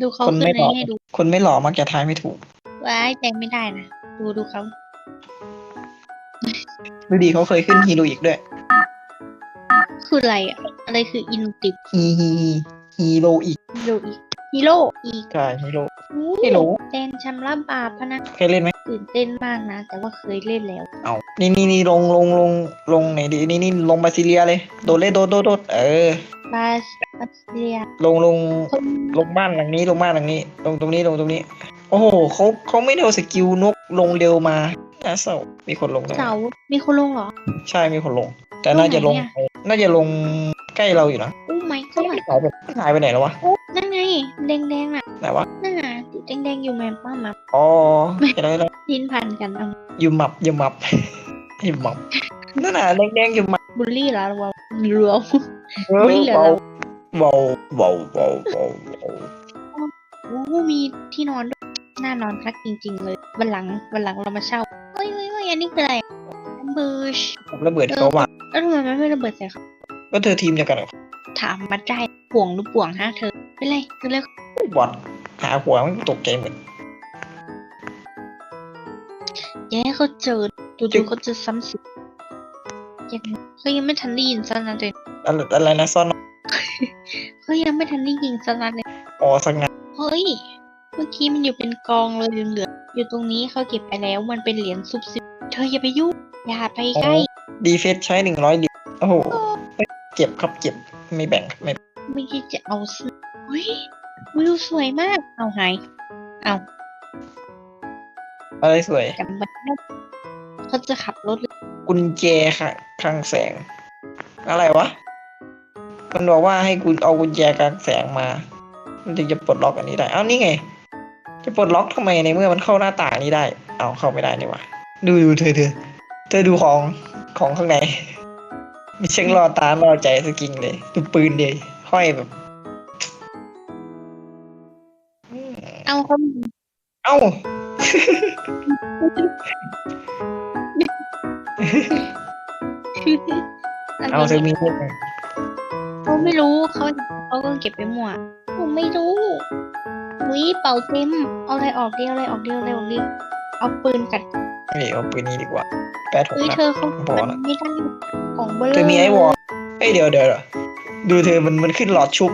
ดูเขาคนขึ้นไม่ในหล่อให้ดูคนไม่หล่อมักจะทายไม่ถูกว้ายแปลงไม่ได้นะ ดูดูเขาดูดีเขาเคยขึ้นฮีโร่อีกด้วย คืออะไรอะอะไรคืออินติบฮีฮีฮีโร่อีกฮีโร่อีกฮีโร่อีกใช่ฮีโร่อู้ไม่รู้แดงชำระบาปพะนะเคยเล่นไหมตื่นเต้นมากนะ แต่ว่าเคยเล่นแล้ว เอานี่นี่นี่ลงลงลงลงไหนดีนี่นี่ลงบาซิเลียเลย โดดเลยโดดโดดโดดเออบา สบาสเลียลงลงคนลงบ้านหลังนี้ลงบ้านหลังนี้ ลงตรงนี้ลงตรงนี้ โอ้โหเขาเขาไม่ได้เอาสกิลนกลงเร็วมาน่าเศร้ามีคนลงแล้วเสามีคนลงเหรอ ใช่มีคนลง แต่น่าจะลงตรงไหนอะน่าจะลงใกล้เราอยู่นะอู้ไม่ก็หายไปหายไปไหนแล้ววะโอ้นั่นไงแดงแดงๆน่ะไหนวะนั่นน่ะแดงแดงๆอยู่แมปป้ามาอ๋อเห็นแล้วเห็นแล้วลิ้นพันกันเอาอยู่หมับอยู่หมับอยู่หมับนั่นน่ะแดงๆอยู่หมับบูลลี่เหรอเรารัวเออไม่เหลือ เบาแล้วเบาเบาเบาเบาเบาโอ้มีที่นอนด้วยน่านอนพักจริง ๆ เลยวันหลังวันหลังเรามาเช่าเฮ้ยเฮ้ยเฮ้ยอันนี้คืออะไรเบิร์ชผมระเบิดเขาว่าแล้วทำไมมันไม่ระเบิดใส่เขาก็เธอทีมเดียวกันเหรอถามมาได้ป่วงหรือป่วงฮะเธอเป็นไรคือเรื่องบอดหาหัวมันตกใจเหมือนอย่าให้เขาเจอจู่ๆเขาจะซ้ำสิยังเขายังไม่ทันได้ยินสักนัดเลยอะไรอะไรนะซ่อน เขายังไม่ทันได้ยิงสักนัดเลย อ๋อสังงานเฮ้ย เมื่อกี้มันอยู่เป็นกองเลยเหลืองๆอยู่ตรงนี้เขาเก็บไปแล้วมันเป็นเหรียญซุบซิบเธออย่าไปยุ่งอย่าไปใกล้ ดีเฟสใช้หนึ่งร้อยดิโอ้โหเจ็บครับเจ็บไม่แบ่งครับไม่ไม่คิดจะเอาซื้อเฮ้ยวิวสวยมาก เอาหายเอาอะไรสวยจำบันได้เขาจะขับรถเลยกุญแจค่ะคลังแสง อะไรวะ มันบอกว่าให้กูเอากุญแจกลางแสงมา มันถึงจะปลดล็อกอันนี้ได้ เอ้านี่ไง จะปลดล็อกทำไมในเมื่อมันเข้าหน้าต่างนี้ได้ เอาเข้าไม่ได้นี่วะดูดูเธอเธอเธอดูของของข้างใน มีเชิงรอตารอใจสกิงเลย ดูปืนเลยห้อยแบบอืมเอาเขาเอ้าเอาเธอมีเพื่อน ไหมเขาไม่รู้เขาเขาก็เก็บไปมั่วผมไม่รู้วิเป่าเต็ม เอาอะไรออกเดียวอะไรออกเดียวอะไรออกเดียวเอาปืนกัดนี่เอาปืนนี้ดีกว่าแปดหกเฮ้ยนัดเธอเขาพอมัละนไม่ได้ของเบลเธอมีไอวอลเอ้ยเดี๋ยวเดี๋ยวเดี๋ยวดูเธอมันมันขึ้นหลอดชุบ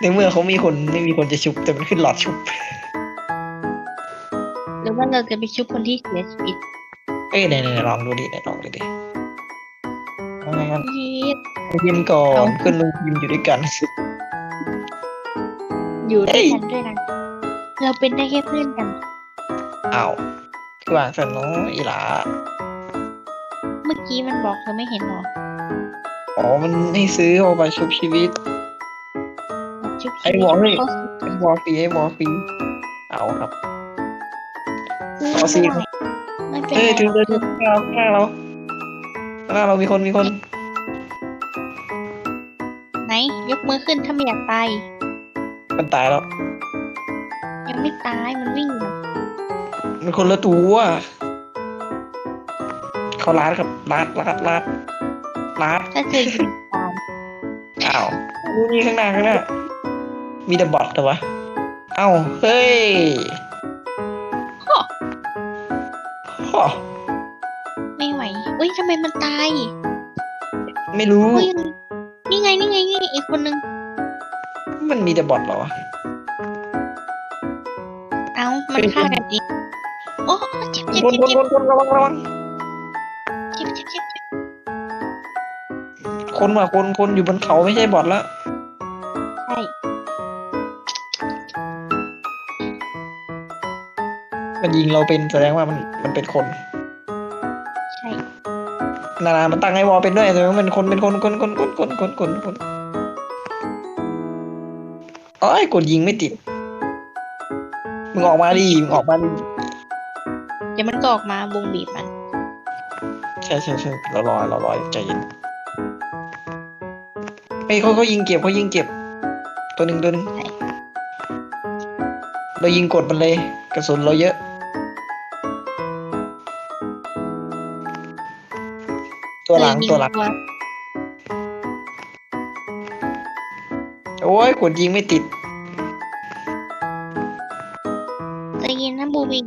ในเมื่อเขามีคนไม่มีคนจะชุบ แต่มันขึ้นหลอดชุบ หรือว่าเราจะไปชุบคนที่เสียชีวิต เอ้ยไหนไหนไหนลองดูดิไหนลองดูดิ เอาไงกันยีด ยิมก่อเอานขึ้นลงยิมอยู่ด้วยกัน อยู่ด้วยเอ้ยกันด้วยนะเราเป็นได้แค่เพื่อนกัน อ้าวคือวางสนน้อยอีหลาเมื่อกี้มันบอกเธอไม่เห็นหรออ๋อมันให้ซื้อเอาไปชุบชีวิตบอกชุบไอ้หวอเฮ้ยเขาไอ้วอลฟรีไอ้วอลฟรีเอาครับ ซื้อเอาสิไม่ได้ไม่เป็นเอ้ยไรถึงเดินถึงข้างหน้าข้างหน้าเราข้าง หน้าเรามีคนมีคน ไหน ยกมือขึ้นถ้าไม่อยากตาย มันตายแล้ว ยังไม่ตายมันวิ่งอยู่มันคนละตัวเขาลาดครับลาดลาดลาดลาดถ้าเธอยิงตามอ้าวนี่ข้างหน้าข้างหน้ามีแต่บอทเหรอวะเอ้าเฮ้ย ยทำไมมันตายไม่รู้ เฮ้ยนี่ไงนี่ไงนี่ไงอีกคนนึง มันมีแต่บอทเหรอวะเอ้ามันฆ่ากันเองโอ้เจ็บเจ็บคนเจ็บคนเจ็บคนคนระวังระวังเจ็บเจ็บเจ็บเจ็บคนว่ะคนคนอยู่บนเขาไม่ใช่บอทแล้วใช่มันยิงเราเป็นแสดงว่ามันมันเป็นคนใช่ นานามันตั้งไอ้วอลเป็นด้วยแสดงว่ามันคนเป็นคนคนคนคนคนคนคนคนเอ้ยกดยิงไม่ติด มึงออกมาดิ มึงออกมาดิเดี๋ยวมันก็ออกมาวงบีบมัน ใช่ใช่ใช่เรารอเรารอใจเย็นเฮ้ยเขาเขายิงเก็บเขายิงเก็บ ตัวหนึ่งตัวหนึ่งเรายิงกดมันเลย กระสุนเราเยอะ ตัวหลังเออยิตัวหลังตัวโอ้โอ้ยกดยิงไม่ติดใจเย็นนะบูบิน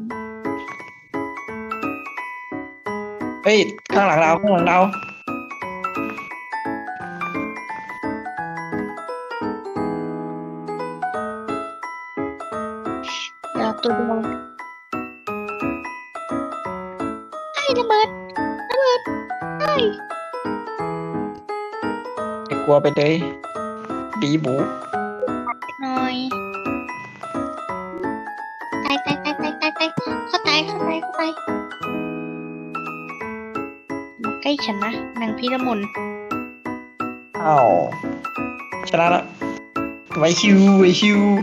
เฮ้ย ข้างหลังเราข้างหลังเราเดี๋ยวตัวเดียวไอ้ระเบิด ลัวไปเลยบีบูหน่อยตายตายตายตายตายตายเขาตายเขาตายเขาตายมาใกล้ฉันนะนางพีระมนอ้าวชนะละไวคิวไวคิว